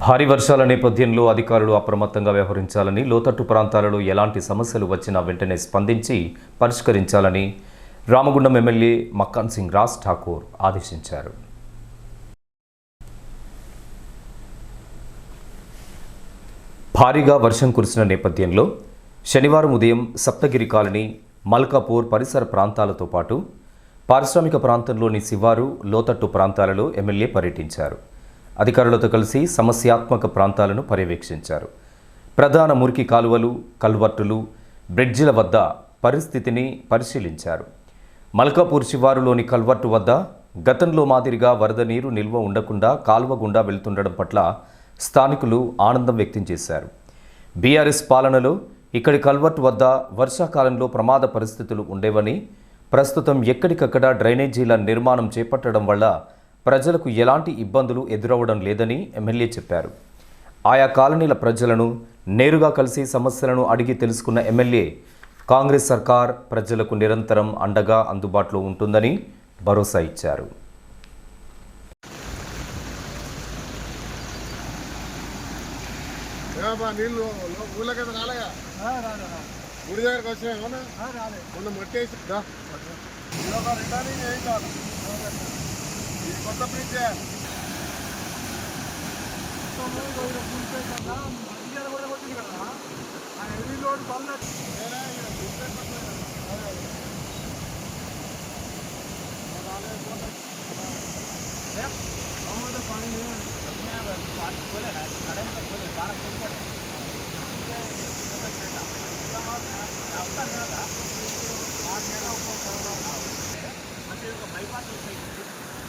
భారీ వర్షాల నేపథ్యంలో అధికారులు అప్రమత్తంగా వ్యవహరించాలని లోతట్టు ప్రాంతాలలో ఎలాంటి సమస్యలు వచ్చినా వెంటనే స్పందించి పరిష్కరించాలని రామగుండం ఎమ్మెల్యే మక్కాన్ సింగ్ రాజ్ ఠాకూర్ ఆదేశించారు. భారీగా వర్షం కురిసిన నేపథ్యంలో శనివారం ఉదయం సప్తగిరి కాలనీ మల్కాపూర్ పరిసర ప్రాంతాలతో పాటు పారిశ్రామిక ప్రాంతంలోని శివారు లోతట్టు ప్రాంతాలలో ఎమ్మెల్యే పర్యటించారు. అధికారులతో కలిసి సమస్యాత్మక ప్రాంతాలను పర్యవేక్షించారు. ప్రధాన మురికి కాలువలు కల్వర్టులు బ్రిడ్జిల వద్ద పరిస్థితిని పరిశీలించారు. మల్కాపూర్ శివారులోని కల్వర్టు వద్ద గతంలో మాదిరిగా వరద నీరు నిల్వ ఉండకుండా కాలువ గుండా వెళ్తుండడం పట్ల స్థానికులు ఆనందం వ్యక్తం చేశారు. బీఆర్ఎస్ పాలనలో ఇక్కడి కల్వర్ట్ వద్ద వర్షాకాలంలో ప్రమాద పరిస్థితులు ఉండేవని ప్రస్తుతం ఎక్కడికక్కడ డ్రైనేజీల నిర్మాణం చేపట్టడం వల్ల ప్రజలకు ఎలాంటి ఇబ్బందులు ఎదురవ్వడం లేదని ఎమ్మెల్యే చెప్పారు. ఆయా కాలనీల ప్రజలను నేరుగా కలిసి సమస్యలను అడిగి తెలుసుకున్న ఎమ్మెల్యే కాంగ్రెస్ సర్కార్ ప్రజలకు నిరంతరం అండగా అందుబాటులో ఉంటుందని భరోసా ఇచ్చారు. గుడి ఇది కొత్త బ్రిడ్జ్ హెవీ లోడ్ పల్ల पानी खोले खड़े में खोले बारह फुट पर